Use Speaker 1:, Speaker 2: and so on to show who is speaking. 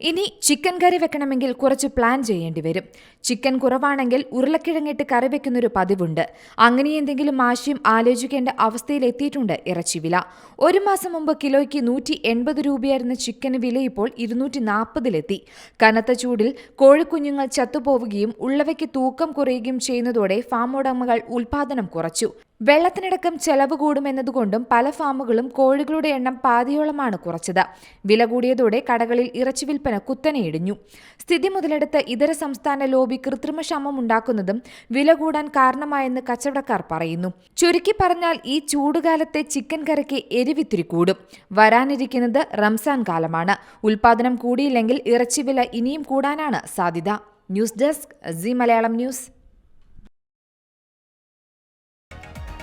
Speaker 1: ഇനി ചിക്കൻ കറി വെക്കണമെങ്കിൽ കുറച്ച് പ്ലാൻ ചെയ്യേണ്ടി വരും. ചിക്കൻ കുറവാണെങ്കിൽ ഉരുളക്കിഴങ്ങിട്ട് കറി വെക്കുന്നൊരു പതിവുണ്ട്. അങ്ങനെ എന്തെങ്കിലും ആശയം ആലോചിക്കേണ്ട അവസ്ഥയിലെത്തിയിട്ടുണ്ട് ഇറച്ചി വില. ഒരു മാസം മുമ്പ് കിലോയ്ക്ക് നൂറ്റി എൺപത് രൂപയായിരുന്ന ചിക്കന് വില ഇപ്പോൾ ഇരുന്നൂറ്റി നാൽപ്പതിലെത്തി കനത്ത ചൂടിൽ കോഴിക്കുഞ്ഞുങ്ങൾ ചത്തുപോവുകയും ഉള്ളവയ്ക്ക് തൂക്കം കുറയുകയും ചെയ്യുന്നതോടെ ഫാം ഉടമകൾ ഉൽപാദനം കുറച്ചു. വെള്ളത്തിനടക്കം ചെലവ് കൂടുമെന്നതുകൊണ്ടും പല ഫാമുകളും കോഴികളുടെ എണ്ണം പാതിയോളമാണ് കുറച്ചത്. വില കൂടിയതോടെ കടകളിൽ ഇറച്ചി വിൽപ്പന കുത്തനെ ഇടിഞ്ഞു സ്ഥിതി മുതലെടുത്ത് ഇതര സംസ്ഥാന ലോബി കൃത്രിമക്ഷാമം ഉണ്ടാക്കുന്നതും വില കൂടാൻ കാരണമായെന്ന് കച്ചവടക്കാർ പറയുന്നു. ചുരുക്കി പറഞ്ഞാൽ ഈ ചൂടുകാലത്തെ ചിക്കൻ കറിക്ക് എരിവിത്തിരി കൂടും. വരാനിരിക്കുന്നത് റംസാൻ കാലമാണ്. ഉൽപാദനം കൂടിയില്ലെങ്കിൽ ഇറച്ചി വില ഇനിയും കൂടാനാണ് സാധ്യത. News desk C Malayalam news.